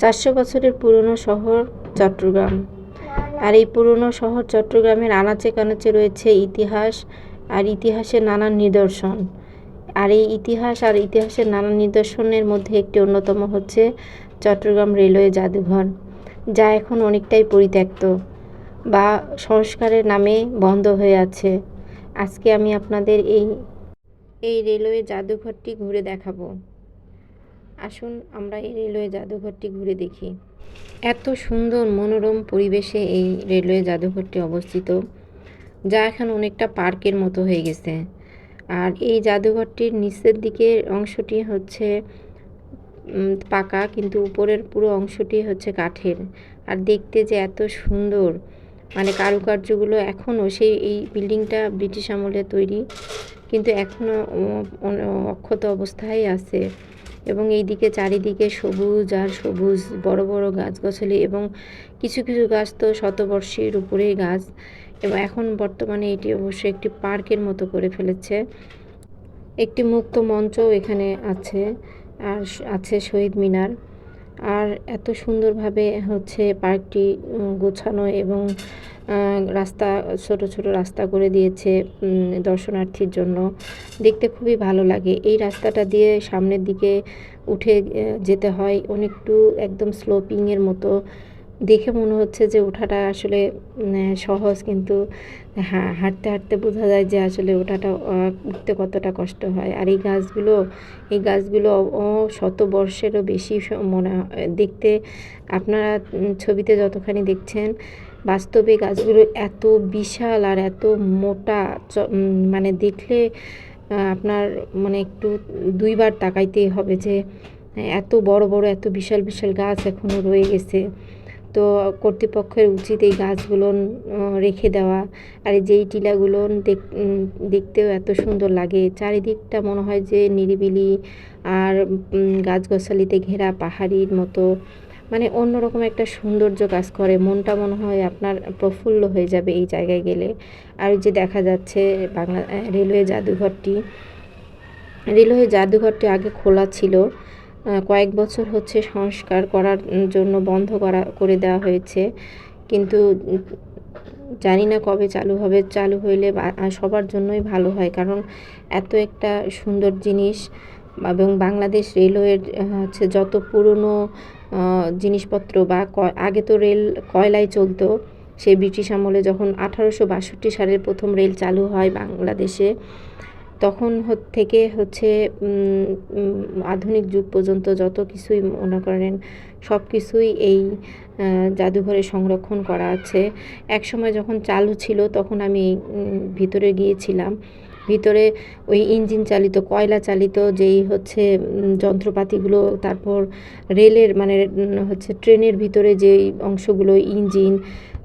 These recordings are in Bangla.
চারশো বছরের পুরনো শহর চট্টগ্রাম। আর এই পুরনো শহর চট্টগ্রামের আনাচে কানাচে রয়েছে ইতিহাস আর ইতিহাসের নানান নিদর্শন। আর এই ইতিহাস আর ইতিহাসের নানান নিদর্শনের মধ্যে একটি অন্যতম হচ্ছে চট্টগ্রাম রেলওয়ে জাদুঘর, যা এখন অনেকটাই পরিত্যক্ত বা সংস্কারের নামে বন্ধ হয়ে আছে। আজকে আমি আপনাদের এই এই রেলওয়ে জাদুঘরটি ঘুরে দেখাবো। আসুন আমরা এই রেলওয়ে জাদুঘরটি ঘুরে দেখি। এত সুন্দর মনোরম পরিবেশে এই রেলওয়ে জাদুঘরটি অবস্থিত, যা এখন অনেকটা পার্কের মতো হয়ে গেছে। আর এই জাদুঘরটির নিচের দিকের অংশটি হচ্ছে পাকা, কিন্তু উপরের পুরো অংশটি হচ্ছে কাঠের। আর দেখতে যে এত সুন্দর মানে কারুকার্যগুলো এখনও সেই, এই বিল্ডিংটা ব্রিটিশ আমলে তৈরি, কিন্তু এখনও অক্ষত অবস্থায় আছে। এবং এইদিকে চারিদিকে সবুজ আর সবুজ, বড় বড় গাছগাছালি এবং কিছু কিছু গাছ তো শতবর্ষের উপরেই গাছ। এবং এখন বর্তমানে এটি অবশ্যই একটি পার্কের মতো করে ফেলেছে। একটি মুক্ত মঞ্চও এখানে আছে, আর আছে শহীদ মিনার। আর এত সুন্দরভাবে হচ্ছে পার্কটি গোছানো এবং রাস্তা, ছোট ছোট রাস্তা করে দিয়েছে দর্শনার্থীর জন্য। দেখতে খুবই ভালো লাগে। এই রাস্তাটা দিয়ে সামনের দিকে উঠে যেতে হয় অনেকটু একদম স্লোপিংয়ের মতো। দেখে মনে হচ্ছে যে ওঠাটা আসলে সহজ, কিন্তু হ্যাঁ হাঁটতে হাঁটতে বোঝা যায় যে আসলে ওঠাটা উঠতে কতটা কষ্ট হয়। আর এই গাছগুলো এই গাছগুলো শত বর্ষেরও বেশি মনে দেখতে, আপনারা ছবিতে যতখানি দেখছেন বাস্তবে গাছগুলো এত বিশাল আর এত মোটা মানে দেখলে আপনার মানে একটু দুইবার তাকাইতেই হবে যে, এত বড় বড়, এত বিশাল বিশাল গাছ এখনও রয়ে গেছে। তো কর্তৃপক্ষের উচিত এই গাছগুলো রেখে দেওয়া। আর যেই টিলাগুলো দেখ দেখতেও এত সুন্দর লাগে। চারিদিকটা মনে হয় যে নিরিবিলি আর গাছগাছালিতে ঘেরা পাহাড়ির মতো। মানে অন্যরকম একটা সৌন্দর্য কাজ করে। মনটা মনে হয় আপনার প্রফুল্ল হয়ে যাবে এই জায়গায় গেলে। আর যে দেখা যাচ্ছে বাংলা রেলওয়ে জাদুঘরটি রেলওয়ে জাদুঘরটি আগে খোলা ছিল। কয়েক বছর হচ্ছে সংস্কার করার জন্য বন্ধ করা, করে দেওয়া হয়েছে। কিন্তু জানি না কবে চালু হবে। চালু হইলে সবার জন্যই ভালো হয়। কারণ এত একটা সুন্দর জিনিস এবং বাংলাদেশ রেলওয়ের হচ্ছে যত পুরনো জিনিসপত্র বা আগে তো রেল কয়লায় চলতো, সেই ব্রিটিশ আমলে যখন আঠারোশো বাষট্টি সালের প্রথম রেল চালু হয় বাংলাদেশে, তখন থেকে হচ্ছে আধুনিক যুগ পর্যন্ত যত কিছুই মনে করেন, সব কিছুই এই জাদুঘরে সংরক্ষণ করা আছে। এক সময় যখন চালু ছিল, তখন আমি ভিতরে গিয়েছিলাম। ভিতরে ওই ইঞ্জিন চালিত, কয়লা চালিত যেই হচ্ছে যন্ত্রপাতিগুলো, তারপর রেলের মানে হচ্ছে ট্রেনের ভিতরে যেই অংশগুলো, ইঞ্জিন,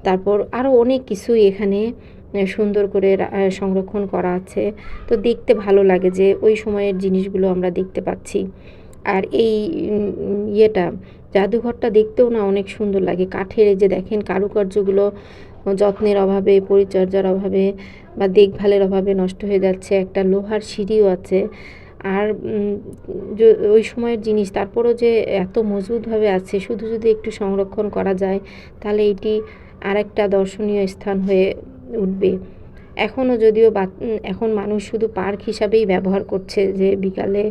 তারপর আরও অনেক কিছুই এখানে সুন্দর করে সংরক্ষণ করা আছে। তো দেখতে ভালো লাগে যে ওই সময়ের জিনিসগুলো আমরা দেখতে পাচ্ছি। আর এই ইয়েটা, জাদুঘরটা দেখতেও না অনেক সুন্দর লাগে। কাঠের যে দেখেন কারুকার্যগুলো, যত্নের অভাবে, পরিচর্যার অভাবে বা দেখভালের অভাবে নষ্ট হয়ে যাচ্ছে। একটা লোহার সিঁড়িও আছে। আর ওই সময়ের জিনিস, তারপরও যে এত মজবুতভাবে আছে, শুধু যদি একটু সংরক্ষণ করা যায়, তাহলে এটি আর একটা দর্শনীয় স্থান হয়ে উঠবে। এখনও যদিও বা এখন মানুষ শুধু পার্ক হিসাবেই ব্যবহার করছে যে বিকালে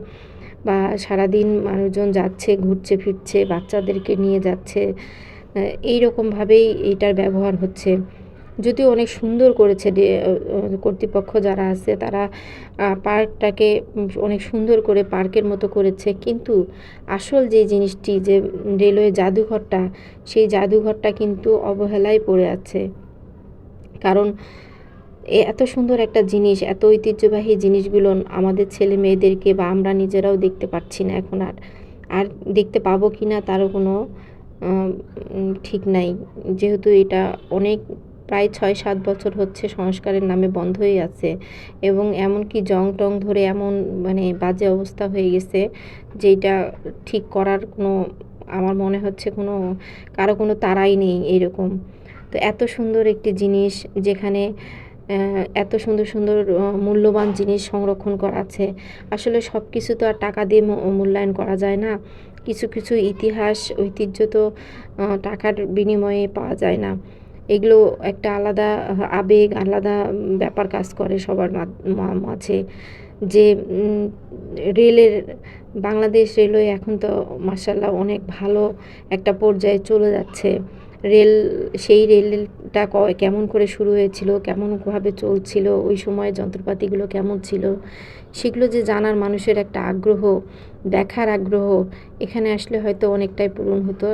বা সারাদিন মানুষজন যাচ্ছে, ঘুরছে, ফিরছে, বাচ্চাদেরকে নিয়ে যাচ্ছে এই রকমভাবেই এইটার ব্যবহার হচ্ছে। যদিও অনেক সুন্দর করেছে কর্তৃপক্ষ যারা আছে তারা পার্কটাকে অনেক সুন্দর করে পার্কের মতো করেছে। কিন্তু আসল যে জিনিসটি যে রেলওয়ে জাদুঘরটা, সেই জাদুঘরটা কিন্তু অবহেলায় পড়ে আছে। কারণ এত সুন্দর একটা জিনিস, এত ঐতিহ্যবাহী জিনিসগুলো আমাদের ছেলে মেয়েদেরকে বা আমরা নিজেরাও দেখতে পাচ্ছি না এখন আর। আর দেখতে পাবো কি না তারও কোনো ঠিক নাই। যেহেতু এটা অনেক, প্রায় ছয় সাত বছর হচ্ছে সংস্কারের নামে বন্ধই আছে। এবং এমনকি জং টং ধরে এমন মানে বাজে অবস্থা হয়ে গেছে যেটা ঠিক করার কোনো, আমার মনে হচ্ছে কোনো, কারও কোনো তারাই নেই এরকম। তো এত সুন্দর একটি জিনিস যেখানে এত সুন্দর সুন্দর মূল্যবান জিনিস সংরক্ষণ করা আছে। আসলে সব কিছু তো আর টাকা দিয়ে মূল্যায়ন করা যায় না। কিছু কিছু ইতিহাস, ঐতিহ্য তো টাকার বিনিময়ে পাওয়া যায় না। এগুলো একটা আলাদা আবেগ, আলাদা ব্যাপার কাজ করে সবার মাঝে। যে রেলের, বাংলাদেশ রেলওয়ে এখন তো মাসাল্লাহ অনেক ভালো একটা পর্যায়ে চলে যাচ্ছে। রেল, সেই রেলটা কেমন করে শুরু হয়েছিল কেমনভাবে চলছিল, ওই সময় যন্ত্রপাতিগুলো কেমন ছিল, সেগুলো যে জানার মানুষের একটা আগ্রহ, দেখার আগ্রহ, এখানে আসলে হয়তো অনেকটাই পূরণ হতো,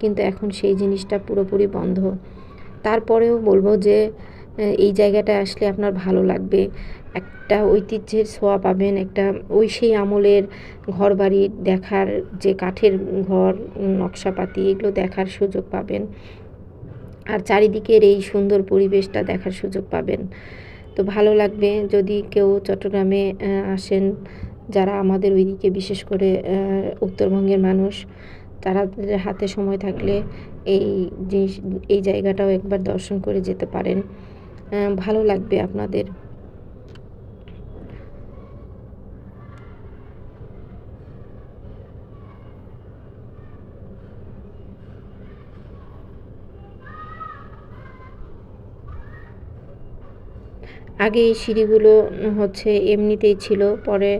কিন্তু এখন সেই জিনিসটা পুরোপুরি বন্ধ। তারপরেও বলব যে এই জায়গাটা আসলে আপনার ভালো লাগবে। একটা ঐতিহ্যের ছোঁয়া পাবেন, একটা ওই সেই আমলের ঘর বাড়ি দেখার যে কাঠের ঘর, নকশাপাতি, এগুলো দেখার সুযোগ পাবেন। আর চারিদিকের এই সুন্দর পরিবেশটা দেখার সুযোগ পাবেন। তো ভালো লাগবে যদি কেউ চট্টগ্রামে আসেন, যারা আমাদের ওইদিকে বিশেষ করে উত্তরবঙ্গের মানুষ তারা হাতে সময় থাকলে এই জিনিস, এই জায়গাটাও একবার দর্শন করে যেতে পারেন। ভালো লাগবে আপনাদের। আগে এই সিঁড়িগুলো হচ্ছে এমনিতেই ছিল, পরে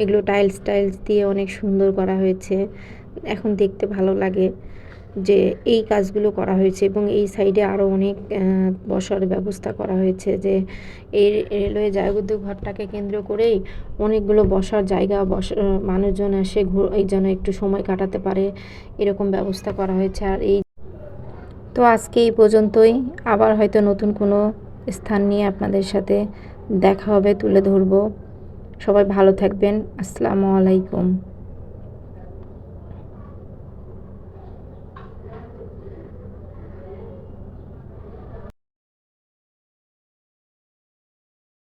এগুলো টাইলস টাইলস দিয়ে অনেক সুন্দর করা হয়েছে। এখন দেখতে ভালো লাগে যে এই কাজগুলো করা হয়েছে এবং এই সাইডে আরও অনেক বসার ব্যবস্থা করা হয়েছে যে এই রেলওয়ে জায়গোদ্য ঘরটাকে কেন্দ্র করেই অনেকগুলো বসার জায়গা, বস মানুষজন এসে এই যেন একটু সময় কাটাতে পারে, এরকম ব্যবস্থা করা হয়েছে। আর এই তো আজকে এই পর্যন্তই। আবার হয়তো নতুন কোনো স্থান নিয়ে আপনাদের সাথে দেখা হবে তুলে ধরব। সবাই ভালো থাকবেন। আসসালামু আলাইকুম।